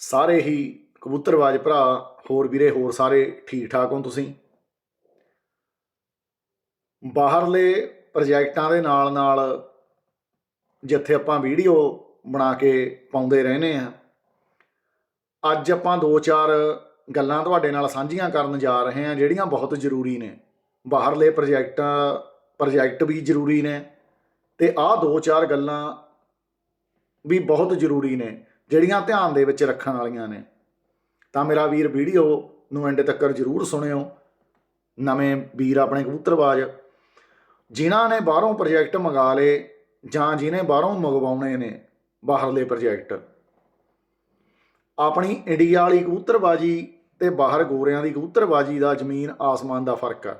ਸਾਰੇ ਹੀ ਕਬੂਤਰਵਾਜ਼ ਭਰਾ, ਹੋਰ ਵੀਰੇ, ਹੋਰ ਸਾਰੇ ਠੀਕ ਠਾਕ ਹੋ ਤੁਸੀਂ? ਬਾਹਰਲੇ ਪ੍ਰੋਜੈਕਟਾਂ ਦੇ ਨਾਲ ਨਾਲ ਜਿੱਥੇ ਆਪਾਂ ਵੀਡੀਓ ਬਣਾ ਕੇ ਪਾਉਂਦੇ ਰਹਿੰਦੇ ਆ ਅੱਜ ਆਪਾਂ ਦੋ ਚਾਰ ਗੱਲਾਂ ਤੁਹਾਡੇ ਨਾਲ ਸਾਂਝੀਆਂ ਕਰਨ ਜਾ ਰਹੇ ਹਾਂ, ਜਿਹੜੀਆਂ ਬਹੁਤ ਜ਼ਰੂਰੀ ਨੇ। ਬਾਹਰਲੇ ਪ੍ਰੋਜੈਕਟ ਪ੍ਰੋਜੈਕਟ ਵੀ ਜ਼ਰੂਰੀ ਨੇ ਤੇ ਆਹ ਦੋ ਚਾਰ ਗੱਲਾਂ ਵੀ ਬਹੁਤ ਜ਼ਰੂਰੀ ਨੇ। ਜਿਹੜੀਆਂ ਧਿਆਨ ਦੇ ਵਿੱਚ ਰੱਖਣ ਵਾਲੀਆਂ ਨੇ। ਤਾਂ ਮੇਰਾ ਵੀਰ ਵੀਡੀਓ ਨੂੰ ਐਂਡ ਤੱਕ ਜ਼ਰੂਰ ਸੁਣਿਓ। ਨਵੇਂ ਵੀਰ ਆਪਣੇ ਕਬੂਤਰਬਾਜ। ਜਿਨ੍ਹਾਂ ਨੇ ਬਾਹਰੋਂ ਪ੍ਰੋਜੈਕਟ ਮੰਗਾ ਲਏ ਜਾਂ ਜਿਨੇ ਬਾਹਰੋਂ ਮੰਗਵਾਉਣੇ ਨੇ, ਬਾਹਰਲੇ ਪ੍ਰੋਜੈਕਟ। ਆਪਣੀ ਇੰਡੀਆ ਵਾਲੀ ਕਬੂਤਰਬਾਜੀ ਤੇ ਬਾਹਰ ਗੋਰਿਆਂ ਦੀ ਕਬੂਤਰਬਾਜੀ ਦਾ ਜ਼ਮੀਨ ਆਸਮਾਨ ਦਾ ਫ਼ਰਕ ਆ।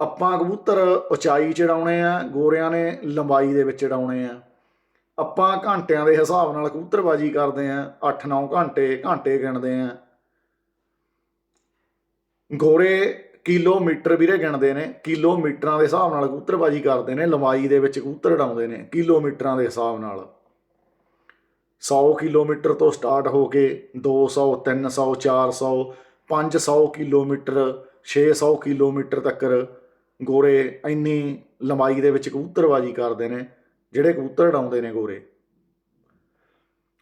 ਆਪਾਂ ਕਬੂਤਰ ਉਚਾਈ ਚੜਾਉਣੇ ਆ, ਗੋਰਿਆਂ ਨੇ ਲੰਬਾਈ ਦੇ ਵਿੱਚ ਚੜਾਉਣੇ ਆ। ਆਪਾਂ ਘੰਟਿਆਂ ਦੇ ਹਿਸਾਬ ਨਾਲ ਕਬੂਤਰਬਾਜੀ ਕਰਦੇ ਆ 8-9 ਘੰਟੇ ਘੰਟੇ ਗਿਣਦੇ ਆ ਗੋਰੇ ਕਿਲੋਮੀਟਰ ਵੀਰੇ ਗਿਣਦੇ ਨੇ, ਕਿਲੋਮੀਟਰਾਂ ਦੇ ਹਿਸਾਬ ਨਾਲ ਕਬੂਤਰਬਾਜੀ ਕਰਦੇ ਨੇ, ਲੰਬਾਈ ਦੇ ਵਿੱਚ ਕਬੂਤਰ ਉਡਾਉਂਦੇ ਨੇ, ਕਿਲੋਮੀਟਰਾਂ ਦੇ ਹਿਸਾਬ ਨਾਲ। 100 ਕਿਲੋਮੀਟਰ ਤੋਂ ਸਟਾਰਟ ਹੋ ਕੇ 200 300 400 500 ਕਿਲੋਮੀਟਰ 600 ਕਿਲੋਮੀਟਰ ਤੱਕ ਗੋਰੇ ਇੰਨੀ ਲੰਬਾਈ ਦੇ ਵਿੱਚ ਕਬੂਤਰਬਾਜੀ ਕਰਦੇ ਨੇ। ਜਿਹੜੇ ਕਬੂਤਰ ਉਡਾਉਂਦੇ ਨੇ ਗੋਰੇ।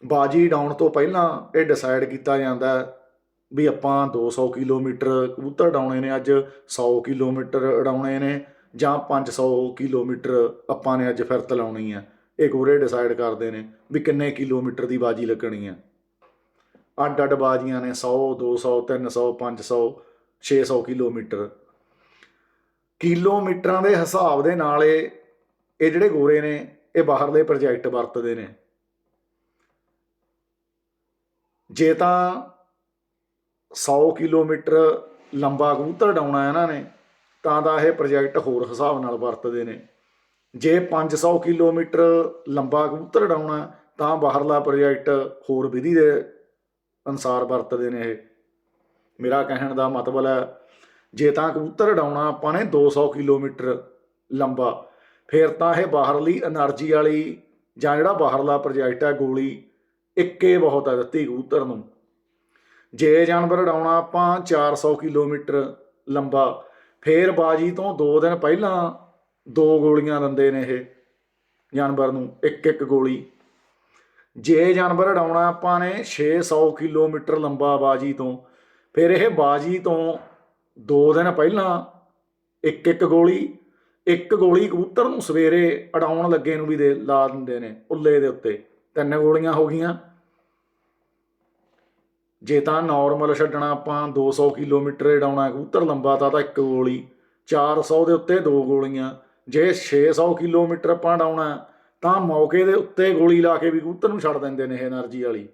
ਬਾਜੀ ਡਾਉਣ ਤੋਂ ਪਹਿਲਾਂ ਇਹ ਡਿਸਾਈਡ ਕੀਤਾ ਜਾਂਦਾ ਵੀ ਆਪਾਂ 200 ਕਿਲੋਮੀਟਰ ਕਬੂਤਰ ਉਡਾਉਣੇ ਨੇ, ਅੱਜ 100 ਕਿਲੋਮੀਟਰ ਉਡਾਉਣੇ ਨੇ ਜਾਂ 500 ਕਿਲੋਮੀਟਰ ਆਪਾਂ ਨੇ ਅੱਜ ਫਿਰਤ ਲਾਉਣੀ ਆ। ਇਹ ਗੋਰੇ ਡਿਸਾਈਡ ਕਰਦੇ ਨੇ ਵੀ ਕਿੰਨੇ ਕਿਲੋਮੀਟਰ ਦੀ ਬਾਜੀ ਲੱਗਣੀ ਆ। ਅੱਡ ਅੱਡ ਬਾਜੀਆਂ ਨੇ 100 200 300 500 600 ਕਿਲੋਮੀਟਰ। ਕਿਲੋਮੀਟਰਾਂ ਦੇ ਹਿਸਾਬ ਦੇ ਨਾਲ ਇਹ ਜਿਹੜੇ ਗੋਰੇ ਨੇ ਇਹ ਬਾਹਰਲੇ ਪ੍ਰੋਜੈਕਟ ਵਰਤਦੇ ਨੇ। ਜੇ ਤਾਂ 100 ਕਿਲੋਮੀਟਰ ਲੰਬਾ ਕਬੂਤਰ ਉਡਾਉਣਾ ਇਹਨਾਂ ਨੇ, ਤਾਂ ਦਾ ਇਹ ਪ੍ਰੋਜੈਕਟ ਹੋਰ ਹਿਸਾਬ ਨਾਲ ਵਰਤਦੇ ਨੇ। ਜੇ 500 ਕਿਲੋਮੀਟਰ ਲੰਬਾ ਕਬੂਤਰ ਉਡਾਉਣਾ ਤਾਂ ਬਾਹਰਲਾ ਪ੍ਰੋਜੈਕਟ ਹੋਰ ਵਿਧੀ ਦੇ ਅਨਸਾਰ ਵਰਤਦੇ ਨੇ ਇਹ। ਮੇਰਾ ਕਹਿਣ ਦਾ ਮਤਲਬ ਹੈ, ਜੇ ਤਾਂ ਕਬੂਤਰ ਉਡਾਉਣਾ ਆਪਾਂ ਨੇ 200 ਕਿਲੋਮੀਟਰ ਲੰਬਾ ਫਿਰ ਤਾਂ ਇਹ ਬਾਹਰਲੀ એનર્ਜੀ ਵਾਲੀ ਜਾਂ ਜਿਹੜਾ ਬਾਹਰਲਾ ਪ੍ਰੋਜੈਕਟ ਹੈ ਗੋਲੀ, ਇੱਕੇ ਬਹੁਤ ਹੈ ਦਿੱਤੀ ਕਬੂਤਰ ਨੂੰ। ਜੇ ਜਾਨਵਰ ਉਡਾਉਣਾ ਆਪਾਂ 400 ਕਿਲੋਮੀਟਰ ਲੰਬਾ, ਫੇਰ ਬਾਜੀ ਤੋਂ 2 ਦਿਨ ਪਹਿਲਾਂ ਦੋ ਗੋਲੀਆਂ ਦਿੰਦੇ ਨੇ ਇਹ ਜਾਨਵਰ ਨੂੰ ਇੱਕ ਇੱਕ ਗੋਲੀ। ਜੇ ਜਾਨਵਰ ਉਡਾਉਣਾ ਆਪਾਂ ਨੇ 600 ਕਿਲੋਮੀਟਰ ਲੰਬਾ ਬਾਜੀ ਤੋਂ, ਫਿਰ ਇਹ ਬਾਜੀ ਤੋਂ ਦੋ ਦਿਨ ਪਹਿਲਾਂ ਇੱਕ ਇੱਕ ਗੋਲੀ ਇੱਕ ਗੋਲੀ ਕਬੂਤਰ ਨੂੰ ਸਵੇਰੇ ਅਡਾਉਣ ਲੱਗੇ ਨੂੰ ਵੀ ਦੇ ਲਾ ਦਿੰਦੇ ਨੇ ਉੱਲੇ ਦੇ ਉੱਤੇ। ਤਿੰਨ ਗੋਲੀਆਂ ਹੋ ਗਈਆਂ। ਜੇ ਤਾਂ ਨਾਰਮਲ ਛੱਡਣਾ ਆਪਾਂ 200 ਕਿਲੋਮੀਟਰ ਅਡਾਉਣਾ ਕਬੂਤਰ, ਲੰਬਾ ਤਾਂ ਤਾਂ ਇੱਕ ਗੋਲੀ। 400 ਦੇ ਉੱਤੇ ਦੋ ਗੋਲੀਆਂ। ਜੇ 600 ਕਿਲੋਮੀਟਰ ਆਪਾਂ ਅਡਾਉਣਾ, ਤਾਂ ਮੌਕੇ ਦੇ ਉੱਤੇ ਗੋਲੀ ਲਾ ਕੇ ਵੀ ਕਬੂਤਰ ਨੂੰ ਛੱਡ ਦਿੰਦੇ ਨੇ ਇਹ એનર્ਜੀ ਵਾਲੀ।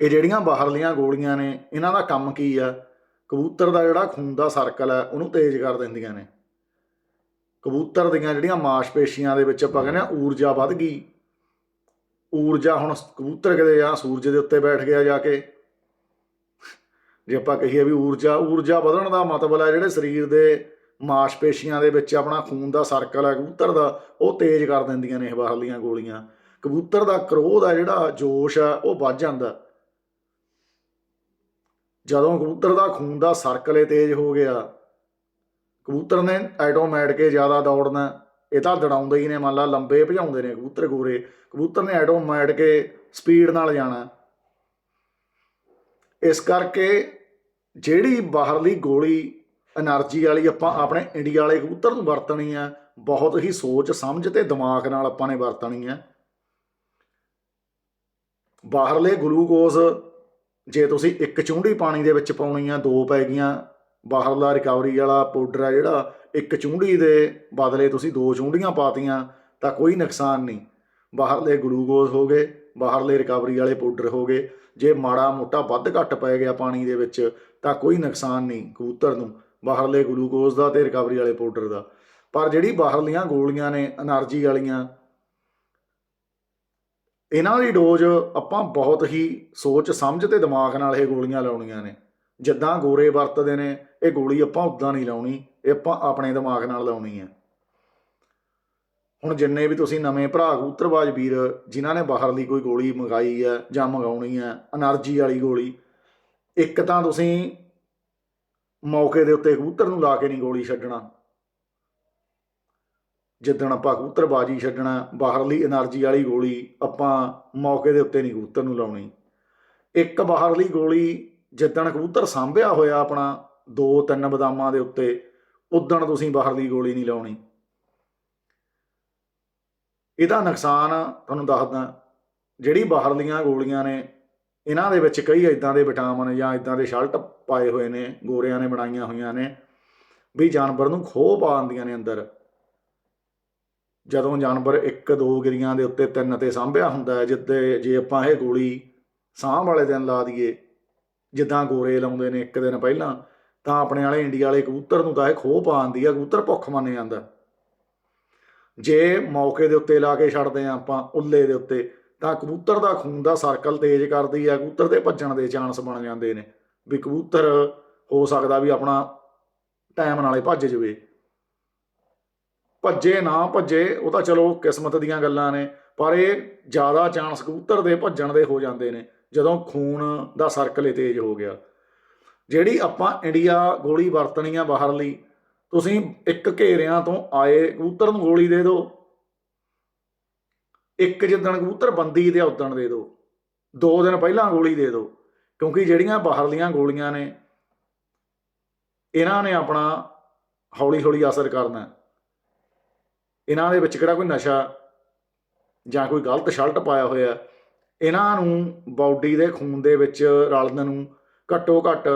ਇਹ ਜਿਹੜੀਆਂ ਬਾਹਰਲੀਆਂ ਗੋਲੀਆਂ ਨੇ, ਇਹਨਾਂ ਦਾ ਕੰਮ ਕੀ ਆ? ਕਬੂਤਰ ਦਾ ਜਿਹੜਾ ਖੂਨ ਦਾ ਸਰਕਲ ਹੈ, ਉਹਨੂੰ ਤੇਜ਼ ਕਰ ਦਿੰਦੀਆਂ ਨੇ। ਕਬੂਤਰ ਦੀਆਂ ਜਿਹੜੀਆਂ ਮਾਸਪੇਸ਼ੀਆਂ ਦੇ ਵਿੱਚ ਆਪਾਂ ਕਹਿੰਦੇ ਆ ਊਰਜਾ ਵੱਧ ਗਈ। ਊਰਜਾ ਹੁਣ ਕਬੂਤਰ ਕਿਤੇ ਜਾਂ ਸੂਰਜ ਦੇ ਉੱਤੇ ਬੈਠ ਗਿਆ ਜਾ ਕੇ। ਜੇ ਆਪਾਂ ਕਹੀਏ ਵੀ ਊਰਜਾ ਊਰਜਾ ਵਧਣ ਦਾ ਮਤਲਬ ਹੈ ਜਿਹੜੇ ਸਰੀਰ ਦੇ ਮਾਸਪੇਸ਼ੀਆਂ ਦੇ ਵਿੱਚ ਆਪਣਾ ਖੂਨ ਦਾ ਸਰਕਲ ਹੈ, ਕਬੂਤਰ ਦਾ, ਉਹ ਤੇਜ਼ ਕਰ ਦਿੰਦੀਆਂ ਨੇ ਇਹ ਬਾਹਰਲੀਆਂ ਗੋਲੀਆਂ। ਕਬੂਤਰ ਦਾ ਕ੍ਰੋਧ ਹੈ ਜਿਹੜਾ, ਜੋਸ਼ ਹੈ, ਉਹ ਵੱਧ ਜਾਂਦਾ। ਜਦੋਂ ਕਬੂਤਰ ਦਾ ਖੂਨ ਦਾ ਸਰਕਲ ਇਹ ਤੇਜ਼ ਹੋ ਗਿਆ, ਕਬੂਤਰ ਨੇ ਆਟੋਮੈਟਿਕ ਜ਼ਿਆਦਾ ਦੌੜਨਾ, ਇਹ ਤਾਂ ਦੜਾਉਂਦੇ ਹੀ ਨੇ, ਮੰਨ ਲਾ ਲੰਬੇ ਭਜਾਉਂਦੇ ਨੇ ਕਬੂਤਰ ਗੋਰੇ, ਕਬੂਤਰ ਨੇ ਆਟੋਮੈਟਿਕ ਸਪੀਡ ਨਾਲ ਜਾਣਾ। ਇਸ ਕਰਕੇ ਜਿਹੜੀ ਬਾਹਰਲੀ ਗੋਲੀ એનર્ਜੀ ਵਾਲੀ ਆਪਾਂ ਆਪਣੇ ਇੰਡੀਆ ਵਾਲੇ ਕਬੂਤਰ ਨੂੰ ਵਰਤਣੀ ਆ, ਬਹੁਤ ਹੀ ਸੋਚ ਸਮਝ ਤੇ ਦਿਮਾਗ ਨਾਲ ਆਪਾਂ ਨੇ ਵਰਤਣੀ ਆ। ਬਾਹਰਲੇ ਗਲੂਕੋਜ਼ ਜੇ ਤੁਸੀਂ ਇੱਕ ਚੁੰਡੀ ਪਾਣੀ ਦੇ ਵਿੱਚ ਪਾਉਣੀ ਆ ਦੋ ਪੈ ਗਈਆਂ, ਬਾਹਰਲਾ ਰਿਕਵਰੀ ਵਾਲਾ ਪਾਊਡਰ ਆ ਜਿਹੜਾ, ਇੱਕ ਚੁੰਡੀ ਦੇ ਬਦਲੇ ਤੁਸੀਂ ਦੋ ਚੁੰਡੀਆਂ ਪਾਤੀਆਂ, ਤਾਂ ਕੋਈ ਨੁਕਸਾਨ ਨਹੀਂ। ਬਾਹਰਲੇ ਗਲੂਕੋਜ਼ ਹੋ ਗਏ, ਬਾਹਰਲੇ ਰਿਕਵਰੀ ਵਾਲੇ ਪਾਊਡਰ ਹੋ ਗਏ, ਜੇ ਮਾੜਾ ਮੋਟਾ ਵੱਧ ਘੱਟ ਪੈ ਗਿਆ ਪਾਣੀ ਦੇ ਵਿੱਚ, ਤਾਂ ਕੋਈ ਨੁਕਸਾਨ ਨਹੀਂ ਕਬੂਤਰ ਨੂੰ, ਬਾਹਰਲੇ ਗਲੂਕੋਜ਼ ਦਾ ਤੇ ਰਿਕਵਰੀ ਵਾਲੇ ਪਾਊਡਰ ਦਾ। ਪਰ ਜਿਹੜੀ ਬਾਹਰਲੀਆਂ ਗੋਲੀਆਂ ਨੇ એનર્ਜੀ ਵਾਲੀਆਂ ਇਹਨਾਂ ਦੀ ਡੋਜ਼ ਆਪਾਂ ਬਹੁਤ ਹੀ ਸੋਚ ਸਮਝ ਤੇ ਦਿਮਾਗ ਨਾਲ ਇਹ ਗੋਲੀਆਂ ਲਾਉਣੀਆਂ ਨੇ। ਜਿੱਦਾਂ ਗੋਰੇ ਵਰਤਦੇ ਨੇ, ਇਹ ਗੋਲੀ ਆਪਾਂ ਉਦਾਂ ਨਹੀਂ ਲਾਉਣੀ, ਇਹ ਆਪਾਂ ਆਪਣੇ ਦਿਮਾਗ ਨਾਲ ਲਾਉਣੀ ਹੈ। ਹੁਣ ਜਿੰਨੇ ਵੀ ਤੁਸੀਂ ਨਵੇਂ ਭਰਾ ਕੂਤਰਬਾਜ ਵੀਰ, ਜਿਨ੍ਹਾਂ ਨੇ ਬਾਹਰਲੀ ਕੋਈ ਗੋਲੀ ਮੰਗਾਈ ਹੈ ਜਾਂ ਮੰਗਾਉਣੀ ਹੈ એનર્ਜੀ ਵਾਲੀ ਗੋਲੀ, ਇੱਕ ਤਾਂ ਤੁਸੀਂ ਮੌਕੇ ਦੇ ਉੱਤੇ ਕਬੂਤਰ ਨੂੰ ਲਾ ਕੇ ਨਹੀਂ ਗੋਲੀ ਛੱਡਣਾ। ਜਿੱਦਣ ਆਪਾਂ ਕਬੂਤਰ ਬਾਜ਼ੀ ਛੱਡਣਾ, ਬਾਹਰਲੀ એનર્ਜੀ ਵਾਲੀ ਗੋਲੀ ਆਪਾਂ ਮੌਕੇ ਦੇ ਉੱਤੇ ਨਹੀਂ ਕਬੂਤਰ ਨੂੰ ਲਾਉਣੀ। ਇੱਕ ਬਾਹਰਲੀ ਗੋਲੀ ਜਿੱਦਣ ਕਬੂਤਰ ਸਾਂਭਿਆ ਹੋਇਆ ਆਪਣਾ, ਦੋ ਤਿੰਨ ਬਦਾਮਾਂ ਦੇ ਉੱਤੇ, ਉਦਣ ਤੁਸੀਂ ਬਾਹਰਲੀ ਗੋਲੀ ਨਹੀਂ ਲਾਉਣੀ। ਇਹਦਾ ਨੁਕਸਾਨ ਤੁਹਾਨੂੰ ਦੱਸਦਾ, ਜਿਹੜੀ ਬਾਹਰਲੀਆਂ ਗੋਲੀਆਂ ਨੇ, ਇਹਨਾਂ ਦੇ ਵਿੱਚ ਕਈ ਇਦਾਂ ਦੇ ਵਿਟਾਮਿਨ ਜਾਂ ਇਦਾਂ ਦੇ ਸ਼ਲਟ ਪਾਏ ਹੋਏ ਨੇ, ਗੋਰਿਆਂ ਨੇ ਬਣਾਈਆਂ ਹੋਈਆਂ ਨੇ, ਵੀ ਜਾਨਵਰ ਨੂੰ ਖੋਹ ਪਾ ਦਿੰਦੀਆਂ ਨੇ ਅੰਦਰ। ਜਦੋਂ ਜਾਨਵਰ ਇੱਕ, ਦੋ ਗਿਰੀਆਂ ਦੇ ਉੱਤੇ ਤਿੰਨ ਤੇ ਸਾਂਭਿਆ ਹੁੰਦਾ ਹੈ ਜਿੱਤੇ ਜੇ ਆਪਾਂ ਇਹ ਗੋਲੀ ਸਾਂਭ ਵਾਲੇ ਦਿਨ ਲਾ ਦਈਏ, ਜਿੱਦਾਂ ਗੋਰੇ ਲਾਉਂਦੇ ਨੇ ਇੱਕ ਦਿਨ ਪਹਿਲਾਂ, ਤਾਂ ਆਪਣੇ ਵਾਲੇ ਇੰਡੀਆ ਵਾਲੇ ਕਬੂਤਰ ਨੂੰ ਤਾਂ ਇਹ ਖੋਹ ਪਾ ਦਿੰਦੀ ਆ, ਕਬੂਤਰ ਭੁੱਖ ਮੰਨ ਜਾਂਦਾ। ਜੇ ਮੌਕੇ ਦੇ ਉੱਤੇ ਲਾ ਕੇ ਛੱਡਦੇ ਆ ਆਪਾਂ, ਉੱਲੇ ਦੇ ਉੱਤੇ, ਤਾਂ ਕਬੂਤਰ ਦਾ ਖੂਨ ਦਾ ਸਰਕਲ ਤੇਜ਼ ਕਰਦੀ ਆ, ਕਬੂਤਰ ਦੇ ਭੱਜਣ ਦੇ ਚਾਂਸ ਬਣ ਜਾਂਦੇ ਨੇ, ਵੀ ਕਬੂਤਰ ਹੋ ਸਕਦਾ ਵੀ ਆਪਣਾ ਟਾਈਮ ਨਾਲੇ ਭੱਜ ਜਵੇ। ਭੱਜੇ ਨਾ ਭੱਜੇ, ਉਹ ਤਾਂ ਚਲੋ ਕਿਸਮਤ ਦੀਆਂ ਗੱਲਾਂ ਨੇ, ਪਰ ਇਹ ਜ਼ਿਆਦਾ ਚਾਂਸ ਕਬੂਤਰ ਦੇ ਭੱਜਣ ਦੇ ਹੋ ਜਾਂਦੇ ਨੇ, ਜਦੋਂ ਖੂਨ ਦਾ ਸਰਕਲ ਹੀ ਤੇਜ਼ ਹੋ ਗਿਆ। ਜਿਹੜੀ ਆਪਾਂ ਇੰਡੀਆ ਗੋਲੀ ਵਰਤਣੀ ਆ ਬਾਹਰਲੀ ਤੁਸੀਂ ਇੱਕ ਘੇਰਿਆਂ ਤੋਂ ਆਏ ਕਬੂਤਰ ਨੂੰ ਗੋਲੀ ਦੇ ਦਿਓ। ਇੱਕ ਜਿੱਦਣ ਕਬੂਤਰ ਬੰਦੀ ਤੇ ਉਦਣ ਦੇ ਦਿਓ। ਦੋ ਦਿਨ ਪਹਿਲਾਂ ਗੋਲੀ ਦੇ ਦਿਓ, ਕਿਉਂਕਿ ਜਿਹੜੀਆਂ ਬਾਹਰਲੀਆਂ ਗੋਲੀਆਂ ਨੇ, ਇਹਨਾਂ ਨੇ ਆਪਣਾ ਹੌਲੀ ਹੌਲੀ ਅਸਰ ਕਰਨਾ। ਇਹਨਾਂ ਦੇ ਵਿੱਚ ਕਿਹੜਾ ਕੋਈ ਨਸ਼ਾ ਜਾਂ ਕੋਈ ਗਲਤ ਸ਼ਰਟ ਪਾਇਆ ਹੋਇਆ, ਇਹਨਾਂ ਨੂੰ ਬਾਡੀ ਦੇ ਖੂਨ ਦੇ ਵਿੱਚ ਰਲਣ ਨੂੰ ਘੱਟੋ ਘੱਟ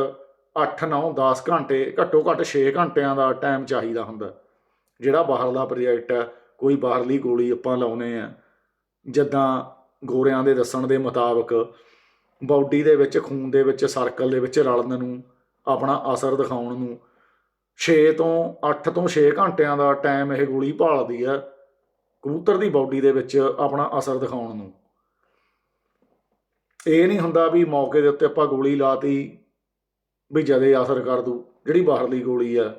8 9 10 ਘੰਟੇ, ਘੱਟੋ ਘੱਟ 6 ਘੰਟਿਆਂ ਦਾ ਟਾਈਮ ਚਾਹੀਦਾ ਹੁੰਦਾ। ਜਿਹੜਾ ਬਾਹਰਲਾ ਪ੍ਰੋਜੈਕਟ ਹੈ, ਕੋਈ ਬਾਹਰਲੀ ਗੋਲੀ ਆਪਾਂ ਲਾਉਨੇ ਆ, ਜਿੱਦਾਂ ਗੋਰਿਆਂ ਦੇ ਦੱਸਣ ਦੇ ਮੁਤਾਬਕ ਬਾਡੀ ਦੇ ਵਿੱਚ, ਖੂਨ ਦੇ ਵਿੱਚ ਸਰਕਲ ਦੇ ਵਿੱਚ ਰਲਣ ਨੂੰ, ਆਪਣਾ ਅਸਰ ਦਿਖਾਉਣ ਨੂੰ 6 ਤੋਂ 8 ਤੋਂ 6 ਘੰਟਿਆਂ ਦਾ ਟਾਈਮ ਇਹ ਗੋਲੀ ਭਾਲਦੀ ਹੈ ਕਬੂਤਰ ਦੀ ਬਾਡੀ ਦੇ ਵਿੱਚ ਆਪਣਾ ਅਸਰ ਦਿਖਾਉਣ ਨੂੰ। ਇਹ ਨਹੀਂ ਹੁੰਦਾ ਵੀ ਮੌਕੇ ਦੇ ਉੱਤੇ ਆਪਾਂ ਗੋਲੀ ਲਾਤੀ ਵੀ ਜਦੇ ਅਸਰ ਕਰ ਦੂ, ਜਿਹੜੀ ਬਾਹਰਲੀ ਗੋਲੀ ਆ।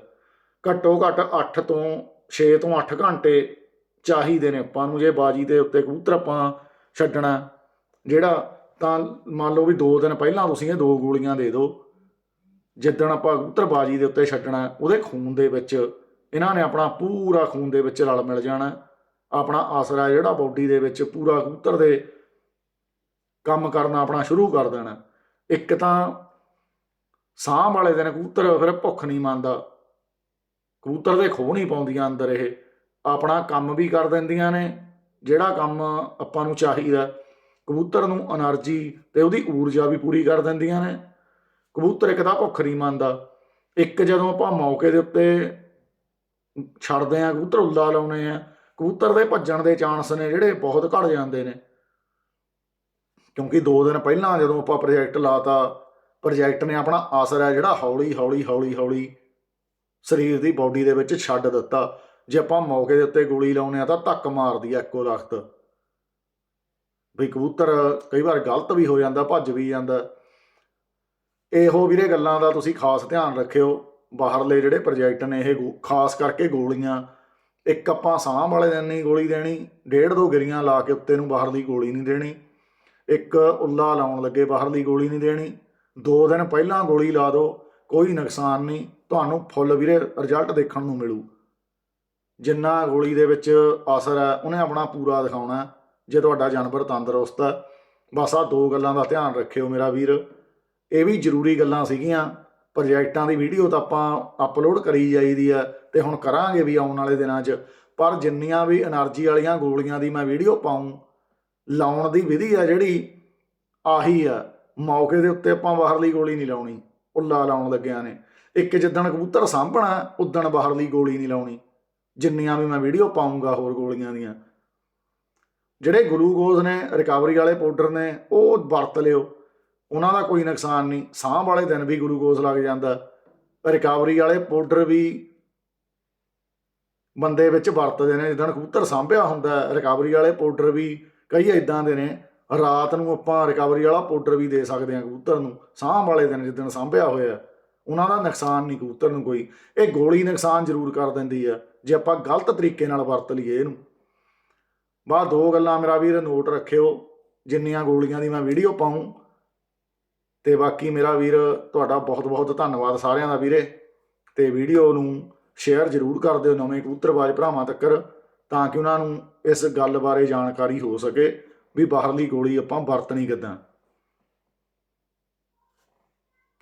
ਘੱਟੋ ਘੱਟ 8 ਤੋਂ 6 ਤੋਂ 8 ਘੰਟੇ ਚਾਹੀਦੇ ਨੇ ਆਪਾਂ ਨੂੰ ਜੇ ਬਾਜੀ ਦੇ ਉੱਤੇ ਕਬੂਤਰ ਆਪਾਂ ਛੱਡਣਾ। ਜਿਹੜਾ ਤਾਂ ਮੰਨ ਲਓ ਵੀ 2 ਦਿਨ ਪਹਿਲਾਂ ਤੁਸੀਂ ਇਹ ਦੋ ਗੋਲੀਆਂ ਦੇ ਦਿਓ ਜਿੱਦਣ ਆਪਾਂ ਕਬੂਤਰਬਾਜੀ ਦੇ ਉੱਤੇ ਛੱਡਣਾ, ਉਹਦੇ ਖੂਨ ਦੇ ਵਿੱਚ, ਇਹਨਾਂ ਨੇ ਆਪਣਾ ਪੂਰਾ ਖੂਨ ਦੇ ਵਿੱਚ ਰਲ ਮਿਲ ਜਾਣਾ। ਆਪਣਾ ਆਸਰਾ ਜਿਹੜਾ ਬਾਡੀ ਦੇ ਵਿੱਚ ਪੂਰਾ ਕਬੂਤਰ ਦੇ ਕੰਮ ਕਰਨਾ, ਆਪਣਾ ਸ਼ੁਰੂ ਕਰ ਦੇਣਾ। ਇੱਕ ਤਾਂ ਸਾਹ ਵਾਲੇ ਦਿਨ ਕਬੂਤਰ ਫਿਰ ਭੁੱਖ ਨਹੀਂ ਮੰਨਦਾ। ਕਬੂਤਰ ਦੇ ਖੋਹ ਨਹੀਂ ਪਾਉਂਦੀਆਂ ਅੰਦਰ ਇਹ। ਆਪਣਾ ਕੰਮ ਵੀ ਕਰ ਦਿੰਦੀਆਂ ਨੇ, ਜਿਹੜਾ ਕੰਮ ਆਪਾਂ ਨੂੰ ਚਾਹੀਦਾ। ਕਬੂਤਰ ਨੂੰ એનર્ਜੀ ਤੇ ਉਹਦੀ ਊਰਜਾ ਵੀ ਪੂਰੀ ਕਰ ਦਿੰਦੀਆਂ ਨੇ। ਕਬੂਤਰ ਇੱਕ ਤਾਂ ਭੁੱਖ ਨਹੀਂ ਮੰਨਦਾ, ਇੱਕ ਜਦੋਂ ਆਪਾਂ ਮੌਕੇ ਦੇ ਉੱਤੇ ਛੱਡਦੇ ਆ ਕਬੂਤਰ ਉੱਲਾ ਲਾਉਨੇ ਆ ਕਬੂਤਰ ਦੇ ਭੱਜਣ ਦੇ ਚਾਂਸ ਨੇ ਜਿਹੜੇ ਬਹੁਤ ਘਟ ਜਾਂਦੇ ਨੇ। ਕਿਉਂਕਿ 2 ਦਿਨ ਪਹਿਲਾਂ ਜਦੋਂ ਆਪਾਂ ਪ੍ਰੋਜੈਕਟ ਲਾਤਾ ਪ੍ਰੋਜੈਕਟ ਨੇ ਆਪਣਾ ਅਸਰ ਹੈ ਜਿਹੜਾ ਹੌਲੀ ਹੌਲੀ ਹੌਲੀ ਹੌਲੀ ਸਰੀਰ ਦੀ ਬਾਡੀ ਦੇ ਵਿੱਚ ਛੱਡ ਦਿੱਤਾ। ਜੇ ਆਪਾਂ ਮੌਕੇ ਦੇ ਉੱਤੇ ਗੋਲੀ ਲਾਉਨੇ ਆ ਤਾਂ ਧੱਕ ਮਾਰਦੀ ਆ ਇੱਕੋ ਲਖਤ। ਵੀ ਕਬੂਤਰ ਕਈ ਵਾਰ ਗਲਤ ਵੀ ਹੋ ਜਾਂਦਾ, ਭੱਜ ਵੀ ਜਾਂਦਾ। ਇਹੋ ਵੀਰੇ ਗੱਲਾਂ ਦਾ ਤੁਸੀਂ ਖਾਸ ਧਿਆਨ ਰੱਖਿਓ। ਬਾਹਰਲੇ ਜਿਹੜੇ ਪ੍ਰੋਜੈਕਟ ਨੇ ਇਹ ਗੋ- ਖਾਸ ਕਰਕੇ ਗੋਲੀਆਂ, ਇੱਕ ਆਪਾਂ ਸਾਹ ਵਾਲੇ ਦਿਨ ਨਹੀਂ ਗੋਲੀ ਦੇਣੀ, ਡੇਢ ਦੋ ਗਿਰੀਆਂ ਲਾ ਕੇ ਉੱਤੇ ਨੂੰ ਬਾਹਰਲੀ ਗੋਲੀ ਨਹੀਂ ਦੇਣੀ, ਇੱਕ ਉੱਲਾ ਲਾਉਣ ਲੱਗੇ ਬਾਹਰਲੀ ਗੋਲੀ ਨਹੀਂ ਦੇਣੀ, ਦੋ ਦਿਨ ਪਹਿਲਾਂ ਗੋਲੀ ਲਾ ਦਿਓ ਕੋਈ ਨੁਕਸਾਨ ਨਹੀਂ, ਤੁਹਾਨੂੰ ਫੁੱਲ ਵੀਰੇ ਰਿਜ਼ਲਟ ਦੇਖਣ ਨੂੰ ਮਿਲੂ। ਜਿੰਨਾ ਗੋਲੀ ਦੇ ਵਿੱਚ ਅਸਰ ਹੈ, ਉਹਨੇ ਆਪਣਾ ਪੂਰਾ ਦਿਖਾਉਣਾ ਜੇ ਤੁਹਾਡਾ ਜਾਨਵਰ ਤੰਦਰੁਸਤ ਹੈ। ਬਸ ਆ ਦੋ ਗੱਲਾਂ ਦਾ ਧਿਆਨ ਰੱਖਿਓ ਮੇਰਾ ਵੀਰ। ਇਹ ਵੀ ਜ਼ਰੂਰੀ ਗੱਲਾਂ ਸੀਗੀਆਂ। ਪ੍ਰੋਜੈਕਟਾਂ ਦੀ ਵੀਡੀਓ ਤਾਂ ਆਪਾਂ ਅਪਲੋਡ ਕਰੀ ਜਾਈਦੀ ਆ ਤੇ ਹੁਣ ਕਰਾਂਗੇ ਵੀ ਆਉਣ ਵਾਲੇ ਦਿਨਾਂ 'ਚ। ਪਰ ਜਿੰਨੀਆਂ ਵੀ એનર્ਜੀ ਵਾਲੀਆਂ ਗੋਲੀਆਂ ਦੀ ਮੈਂ ਵੀਡੀਓ ਪਾਉਂ, ਲਾਉਣ ਦੀ ਵਿਧੀ ਆ ਜਿਹੜੀ, ਆਹੀ ਆ। ਮੌਕੇ ਦੇ ਉੱਤੇ ਆਪਾਂ ਬਾਹਰਲੀ ਗੋਲੀ ਨਹੀਂ ਲਾਉਣੀ ਉੱਲਾ ਲਾਉਣ ਲੱਗਿਆਂ ਨੇ। ਇੱਕ ਜਿੱਦਣ ਕਬੂਤਰ ਸਾਂਭਣਾ, ਉਦਣ ਬਾਹਰਲੀ ਗੋਲੀ ਨਹੀਂ ਲਾਉਣੀ। ਜਿੰਨੀਆਂ ਵੀ ਮੈਂ ਵੀਡੀਓ ਪਾਉਂਗਾ ਹੋਰ ਗੋਲੀਆਂ ਦੀਆਂ। ਜਿਹੜੇ ਗਲੂਕੋਜ਼ ਨੇ, ਰਿਕਵਰੀ ਵਾਲੇ ਪਾਊਡਰ ਨੇ, ਉਹ ਵਰਤ ਲਿਓ। ਉਹਨਾਂ ਦਾ ਕੋਈ ਨੁਕਸਾਨ ਨਹੀਂ। ਸਾਹ ਵਾਲੇ ਦਿਨ ਵੀ ਗਲੂਕੋਜ਼ ਲੱਗ ਜਾਂਦਾ। ਰਿਕਵਰੀ ਵਾਲੇ ਪਾਊਡਰ ਵੀ ਬੰਦੇ ਵਿੱਚ ਵਰਤਦੇ ਨੇ। ਜਿੱਦਣ ਕਬੂਤਰ ਸਾਂਭਿਆ ਹੁੰਦਾ, ਰਿਕਵਰੀ ਵਾਲੇ ਪਾਊਡਰ ਵੀ ਕਈ ਇਦਾਂ ਦੇ ਨੇ। ਰਾਤ ਨੂੰ ਆਪਾਂ ਰਿਕਵਰੀ ਵਾਲਾ ਪਾਊਡਰ ਵੀ ਦੇ ਸਕਦੇ ਹਾਂ ਕਬੂਤਰ ਨੂੰ। ਸਾਂਭ ਵਾਲੇ ਦਿਨ ਜਿੱਦਣ ਸਾਂਭਿਆ ਹੋਇਆ, ਉਹਨਾਂ ਦਾ ਨੁਕਸਾਨ ਨਹੀਂ ਕਬੂਤਰ ਨੂੰ ਕੋਈ। ਇਹ ਗੋਲੀ ਨੁਕਸਾਨ ਜ਼ਰੂਰ ਕਰ ਦਿੰਦੀ ਆ, ਜੇ ਆਪਾਂ ਗਲਤ ਤਰੀਕੇ ਨਾਲ ਵਰਤ ਲਈਏ ਇਹਨੂੰ। ਬਾ ਦੋ ਗੱਲਾਂ ਮੇਰਾ ਵੀਰ ਨੋਟ ਰੱਖਿਓ। ਜਿੰਨੀਆਂ ਗੋਲੀਆਂ ਦੀ ਮੈਂ ਵੀਡੀਓ ਪਾਉਂ ਤੇ ਬਾਕੀ ਮੇਰਾ ਵੀਰ, ਤੁਹਾਡਾ ਬਹੁਤ ਬਹੁਤ ਧੰਨਵਾਦ ਸਾਰਿਆਂ ਦਾ ਵੀਰੇ। ਤੇ ਵੀਡੀਓ ਨੂੰ ਸ਼ੇਅਰ ਜ਼ਰੂਰ ਕਰ ਦਿਓ ਨਵੇਂ ਕਬੂਤਰਬਾਜ਼ ਭਰਾਵਾਂ ਤੱਕ ਤਾਂ ਕਿ ਉਹਨਾਂ ਨੂੰ ਇਸ ਗੱਲ ਬਾਰੇ ਜਾਣਕਾਰੀ ਹੋ ਸਕੇ ਵੀ ਬਾਹਰਲੀ ਗੋਲੀ ਆਪਾਂ ਵਰਤਣੀ ਕਿੱਦਾਂ।